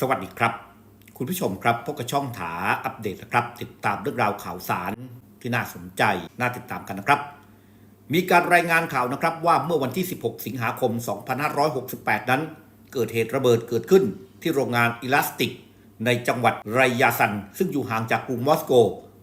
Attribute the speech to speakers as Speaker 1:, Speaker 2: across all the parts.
Speaker 1: สวัสดีครับ คุณผู้ชมครับพบกับช่องถาอัปเดตนะครับ ติดตามเรื่องราวข่าวสารที่น่าสนใจน่าติดตามกันนะครับ มีการรายงานข่าวนะครับว่าเมื่อวันที่ 16 สิงหาคม 2568 นั้น เกิดเหตุระเบิดเกิดขึ้นที่โรงงานอิลาสติก ในจังหวัดไรยาซัน ซึ่งอยู่ห่างจากกรุงมอสโก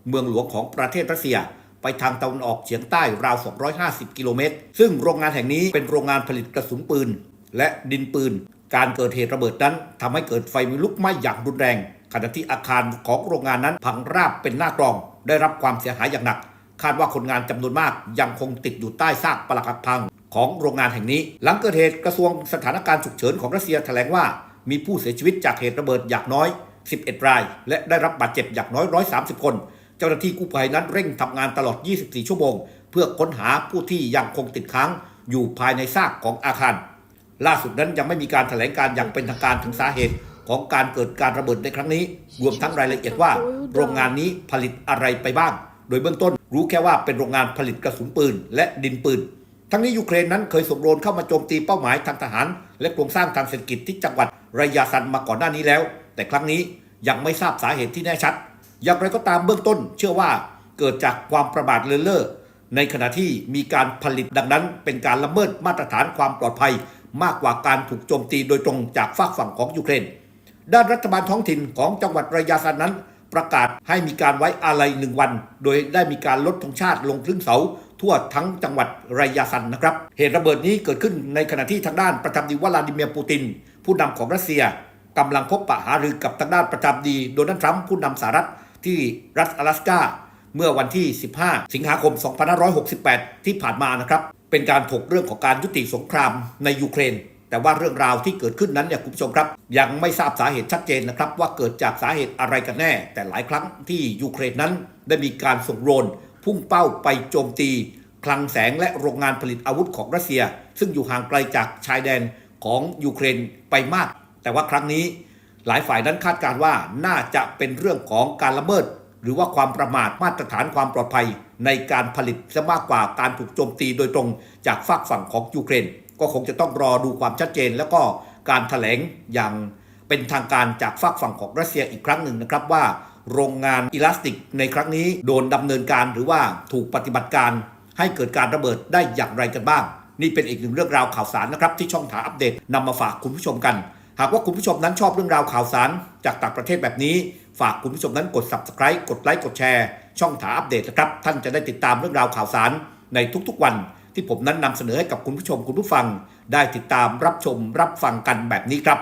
Speaker 1: เมืองหลวงของประเทศรัสเซีย ไปทางตะวันออกเฉียงใต้ราว 250 กิโลเมตร ซึ่งโรงงานแห่งนี้เป็นโรงงานผลิตกระสุนปืน และดินปืน การเกิดเหตุระเบิดนั้นทำให้เกิดไฟลุกไหม้อย่างรุนแรง ขณะที่อาคารของโรงงานนั้นพังราบเป็นหน้ากลอง ได้รับความเสียหายอย่างหนัก คาดว่าคนงานจำนวนมากยังคงติดอยู่ใต้ซากปรักหักพังของโรงงานแห่งนี้ หลังเกิดเหตุกระทรวงสถานการณ์ฉุกเฉินของรัสเซียแถลงว่ามีผู้เสียชีวิตจากเหตุระเบิดอย่างน้อย 11 ราย และได้รับบาดเจ็บอย่างน้อย 130 คน เจ้าหน้าที่กู้ภัยนั้นเร่งทำงานตลอด 24 ชั่วโมง เพื่อค้นหาผู้ที่ยังคงติดค้างอยู่ภายในซากของอาคาร ล่าสุดนั้นยังไม่มีการแถลงการอย่างเป็นทางการถึงสาเหตุของการเกิดการระเบิดในครั้งนี้ รวมทั้งรายละเอียดว่า โรงงานนี้ผลิตอะไรไปบ้าง โดยเบื้องต้นรู้แค่ว่าเป็นโรงงานผลิตกระสุนปืน และดินปืน ทั้งนี้ยูเครนนั้นเคยส่งโดรนเข้ามาโจมตีเป้าหมายทางทหาร และโครงสร้างทางเศรษฐกิจที่จังหวัดไรยาซันมาก่อนหน้านี้แล้ว แต่ครั้งนี้ยังไม่ทราบสาเหตุที่แน่ชัด อย่างไรก็ตามเบื้องต้น เชื่อว่าเกิดจากความประมาทเลินเล่อในขณะที่มีการผลิตดังนั้นเป็นการละเมิดมาตรฐานความปลอดภัย มากกว่าการถูกโจมตีโดยตรงจากฝากฝั่งของยูเครน ด้านรัฐบาลท้องถิ่นของจังหวัดระยาซันนั้น ประกาศให้มีการไว้อาลัยหนึ่งวัน โดยได้มีการลดธงชาติลงครึ่งเสาทั่วทั้งจังหวัดระยาซันนะครับ เหตุระเบิดนี้เกิดขึ้นในขณะที่ทางด้านประธานดีวลาดิเมียร์ปูติน ผู้นำของรัสเซียกำลังพบปะหารือกับทางด้านประธานดีโดนัลด์ทรัมป์ผู้นำสหรัฐที่รัฐ阿拉สกาเมื่อวันที่ 15 สิงหาคม 2568 ที่ผ่านมานะครับ เป็นการถกเรื่องของการยุติสงครามในยูเครน แต่ว่าเรื่องราวที่เกิดขึ้นนั้นเนี่ยคุณผู้ชมครับ ยังไม่ทราบสาเหตุชัดเจนนะครับ ว่าเกิดจากสาเหตุอะไรกันแน่ แต่หลายครั้งที่ยูเครนนั้น ได้มีการส่งโดรนพุ่งเป้าไปโจมตีคลังแสงและโรงงานผลิตอาวุธของรัสเซีย ซึ่งอยู่ห่างไกลจากชายแดนของยูเครนไปมาก แต่ว่าครั้งนี้ หลายฝ่ายนั้นคาดการณ์ว่าน่าจะเป็นเรื่องของการละเมิด หรือว่าความประมาทมาตรฐานความปลอดภัยในการผลิตซะมากกว่าการถูกโจมตีโดยตรงจากฝากฝั่งของยูเครน ก็คงจะต้องรอดูความชัดเจน แล้วก็การถแถลงอย่างเป็นทางการจากฝากฝั่งของรัสเซียอีกครั้งหนึ่งนะครับว่า โรงงานอิลาสติกในครั้งนี้โดนดำเนินการหรือว่าถูกปฏิบัติการ ให้เกิดการระเบิดได้อย่างไรกันบ้าง นี่เป็นอีกหนึ่งเรื่องราวข่าวสารนะครับที่ช่องถาอัปเดตนำมาฝากคุณผู้ชมกัน หากว่าคุณผู้ชมนั้นชอบเรื่องราวข่าวสารจากต่างประเทศแบบนี้ ฝากคุณผู้ชมนั้นกด subscribe กดไลค์กดแชร์ ช่องถาอัปเดตนะครับ ท่านจะได้ติดตามเรื่องราวข่าวสารในทุกๆวัน ที่ผมนั้นนำเสนอให้กับคุณผู้ชมคุณผู้ฟัง ได้ติดตามรับชมรับฟังกันแบบนี้ครับ